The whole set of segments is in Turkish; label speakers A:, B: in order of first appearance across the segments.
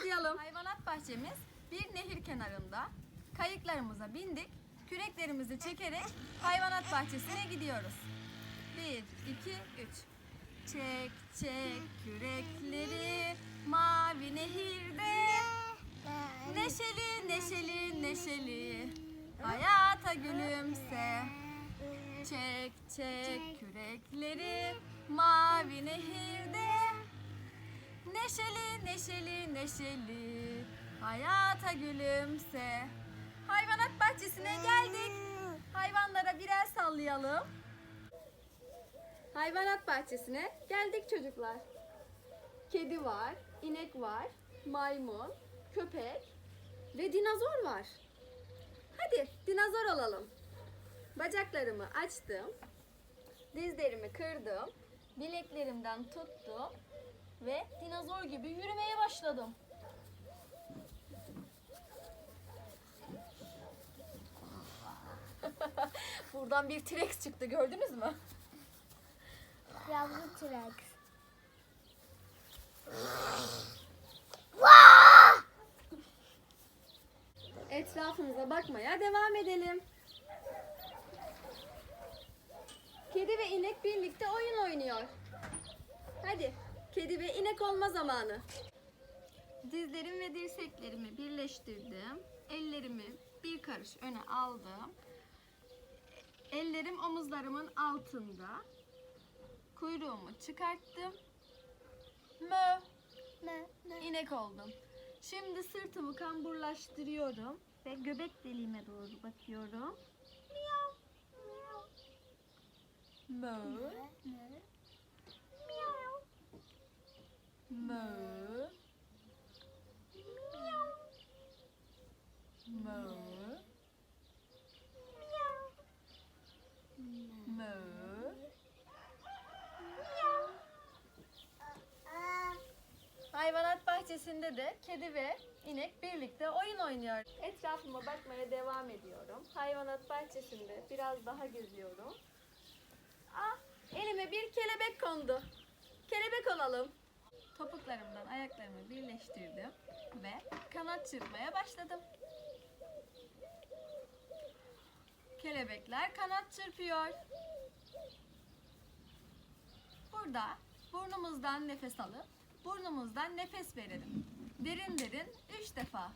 A: başlayalım. Hayvanat bahçemiz bir nehir kenarında. Kayıklarımıza bindik. Küreklerimizi çekerek hayvanat bahçesine gidiyoruz. Bir, iki, üç. Çek çek kürekleri mavi nehirde. Neşeli neşeli neşeli hayata gülümse. Çek çek kürekleri mavi nehirde. Neşeli neşeli neşeli hayata gülümse. Hayvanat bahçesine geldik. Hayvanlara birer sallayalım. Hayvanat bahçesine geldik çocuklar. Kedi var, inek var, maymun, köpek ve dinozor var. Hadi dinozor olalım. Bacaklarımı açtım. Dizlerimi kırdım. Bileklerimden tuttum ve dinozor gibi yürümeye başladım. Buradan bir T-Rex çıktı gördünüz mü?
B: Yavru T-Rex.
A: Etrafımıza bakmaya devam edelim. Kedi ve inek birlikte oyun oynuyor. Hadi, kedi ve inek olma zamanı. Dizlerim ve dirseklerimi birleştirdim. Ellerimi bir karış öne aldım. Ellerim omuzlarımın altında. Kuyruğumu çıkarttım. Mö
B: Ne? Ne?
A: İnek oldum. Şimdi sırtımı kamburlaştırıyorum ve göbek deliğime doğru bakıyorum. Miyav. Miyav. Mö.
B: Ne?
A: Miyav. Mö. Mö. Mö. Hayvanat bahçesinde de kedi ve inek birlikte oyun oynuyor. Etrafıma bakmaya devam ediyorum. Hayvanat bahçesinde biraz daha geziyorum. Ah, elime bir kelebek kondu. Kelebek olalım. Topuklarımdan ayaklarımı birleştirdim ve kanat çırpmaya başladım. Kelebekler kanat çırpıyor. Burada burnumuzdan nefes alıp burnumuzdan nefes verelim. Derin derin üç defa.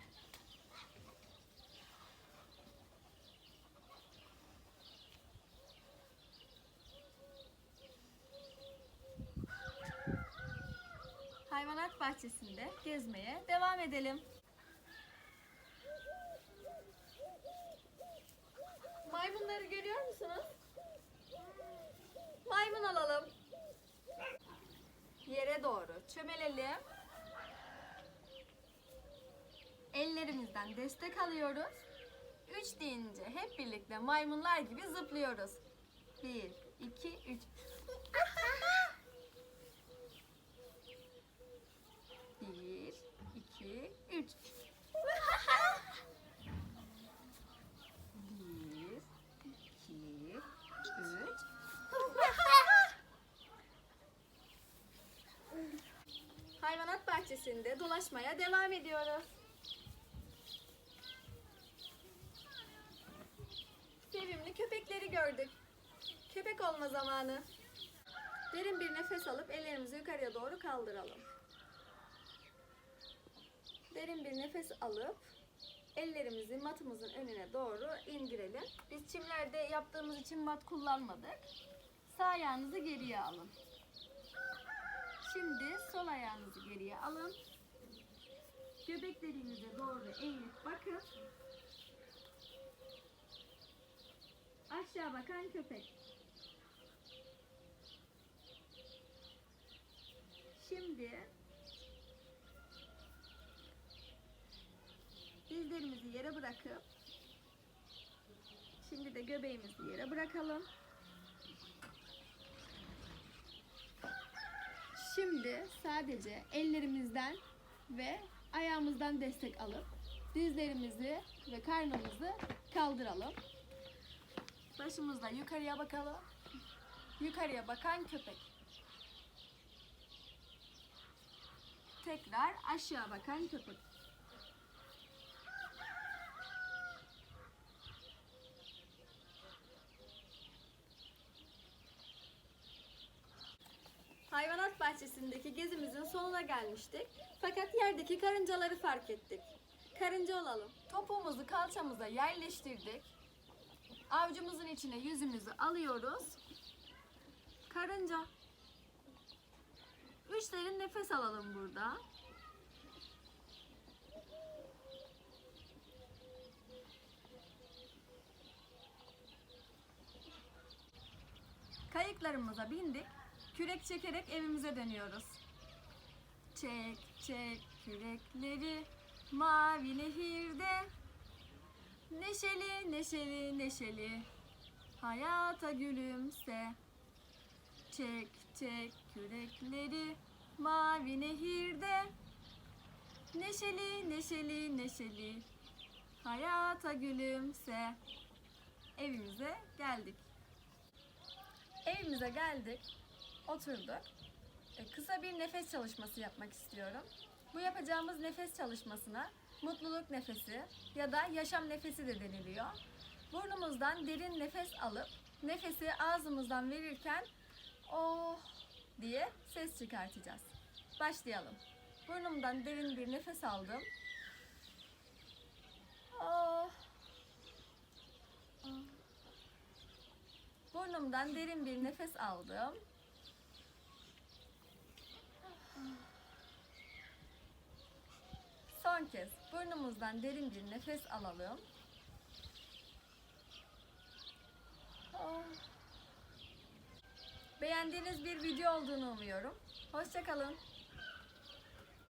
A: Hayvanat bahçesinde gezmeye devam edelim. Maymunları görüyor musunuz? Maymun alalım. Yere doğru çömelelim. Ellerimizden destek alıyoruz. Üç deyince hep birlikte maymunlar gibi zıplıyoruz. Bir, iki, üç. Bir, iki, üç. Bir, iki, üç. Hayvanat bahçesinde dolaşmaya devam ediyoruz. Sevimli köpekleri gördük. Köpek olma zamanı. Derin bir nefes alıp ellerimizi yukarıya doğru kaldıralım. Derin bir nefes alıp ellerimizi matımızın önüne doğru indirelim. Biz çimlerde yaptığımız için mat kullanmadık. Sağ ayağınızı geriye alın. Şimdi sol ayağınızı geriye alın. Göbek deliğinize doğru eğilip bakın. Aşağı bakan köpek. Şimdi dizlerimizi yere bırakıp şimdi de göbeğimizi yere bırakalım. Şimdi sadece ellerimizden ve ayağımızdan destek alıp dizlerimizi ve karnımızı kaldıralım. Başımızla yukarıya bakalım. Yukarıya bakan köpek. tekrar aşağı bakan köpek. Hayvanat bahçesindeki gezimizin sonuna gelmiştik. Fakat yerdeki karıncaları fark ettik. Karınca olalım. Topuğumuzu kalçamıza yerleştirdik. Avcumuzun içine yüzümüzü alıyoruz. Karınca. Üç derin nefes alalım burada. Kayıklarımıza bindik. Kürek çekerek evimize dönüyoruz. Çek çek kürekleri mavi nehirde. Neşeli neşeli neşeli hayata gülümse. Çek çek kürekleri mavi nehirde. Neşeli neşeli neşeli hayata gülümse. Evimize geldik. Evimize geldik. Oturduk. E, kısa bir nefes çalışması yapmak istiyorum. Bu yapacağımız nefes çalışmasına mutluluk nefesi ya da yaşam nefesi de deniliyor. Burnumuzdan derin nefes alıp nefesi ağzımızdan verirken oh diye ses çıkartacağız. Başlayalım. Burnumdan derin bir nefes aldım. Oh. Burnumdan derin bir nefes aldım. Son kez burnumuzdan derin bir nefes alalım. Beğendiğiniz bir video olduğunu umuyorum. Hoşçakalın.